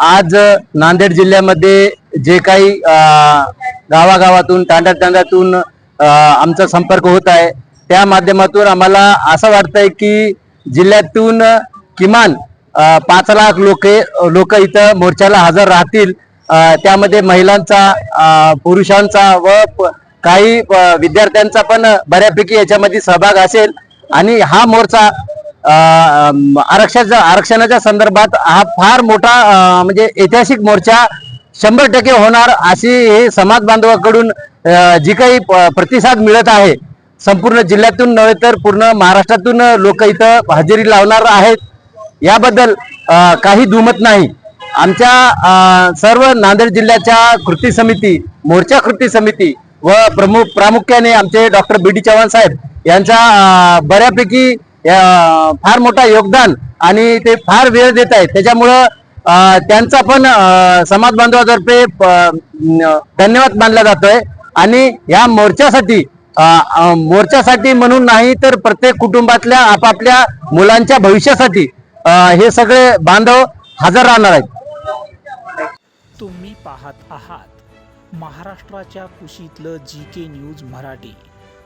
आज नांदेड जिल्ह्यामध्ये जे काही गावागावातून तांड्यातांड्यातून आमचा संपर्क होत आहे त्या माध्यमातून आम्हाला असं वाटतंय की जिल्ह्यातून किमान पाच लाख लोक लोक इथं मोर्चाला हजर राहतील. त्यामध्ये महिलांचा पुरुषांचा व प- काही विद्यार्थ्यांचा पण बऱ्यापैकी याच्यामध्ये सहभाग असेल. आणि हा मोर्चा आरक्षणाच्या आरक्षणाच्या संदर्भात हा फार मोठा म्हणजे ऐतिहासिक मोर्चा शंभर टक्के होणार अशी हे समाज बांधवाकडून जी काही प- प्रतिसाद मिळत आहे संपूर्ण जिल्ह्यातून नव्हे तर पूर्ण महाराष्ट्रातून लोक इथं हजेरी लावणार आहेत. याबद्दल काही दुमत नाही. आमच्या सर्व नांदेड जिल्ह्याच्या कृती समिती मोर्चा कृती समिती व प्रमुख प्रामुख्याने आमचे डॉक्टर बी डी चव्हाण साहेब यांचा बऱ्यापैकी फार मोठा योगदान आणि ते फार वेळ देत आहेत. त्याच्यामुळं त्यांचा पण समाज बांधवातर्फे धन्यवाद मानला जातोय. आणि या मोर्चासाठी मोर्चासाठी म्हणून नाही तर प्रत्येक कुटुंबातल्या आपापल्या मुलांच्या भविष्यासाठी हे सगळे बांधव हजर राहणार आहेत. तुम्ही पाहत आहात महाराष्ट्राच्या कुशीतलं जी के न्यूज मराठी.